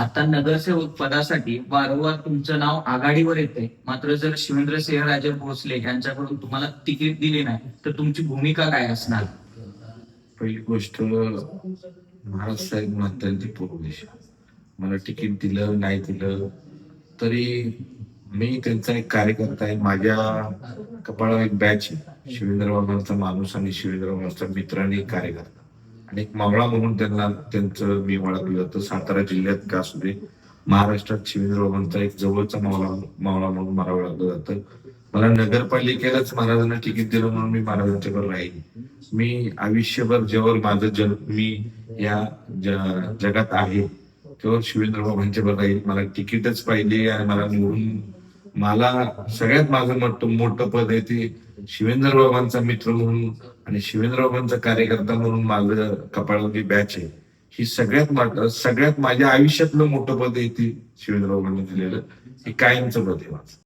आता नगरसेवक पदासाठी वारंवार तुमचं नाव आघाडीवर येते मात्र जर शिवेंद्र सिंहराजे भोसले यांच्याकडून तुम्हाला तिकीट दिले नाही तर तुमची भूमिका काय असणार? पहिली गोष्ट महाराज साहेब म्हणतात पूर्व मला तिकीट दिलं नाही दिलं तरी मी त्यांचा एक कार्यकर्ता आहे. माझ्या कपाळावर एक बॅच आहे. शिवेंद्र बाबांचा माणूस आणि शिवेंद्र बाबांचा मित्र आणि कार्यकर्ता आणि एक मावळा म्हणून त्यांना त्यांचं मी ओळखलं जातं. सातारा जिल्ह्यात का असू दे महाराष्ट्रात शिवेंद्र बाबांचा एक जवळचा मावळा मावळा म्हणून मला ओळखलं जातं. मला नगरपालिकेलाच महाराजांना तिकीट दिलं म्हणून मी महाराजांच्याकडे राहील मी आयुष्यभर जेव्हा माझं जन मी या जगात आहे तेव्हा शिवेंद्र बाबांच्या राहील मला तिकीटच पाहिजे आणि मला निवडून मला सगळ्यात माझं मोठं मोठं पद आहे ते शिवेंद्र बाबांचा मित्र म्हणून आणि शिवेंद्रबाबांचा कार्यकर्ता म्हणून माझं कपाळावरती बॅच आहे. ही सगळ्यात मोठं सगळ्यात माझ्या आयुष्यातलं मोठं पद आहे ती शिवेंद्रबाबूंनी दिलेलं. हे कायमचं पद आहे माझं.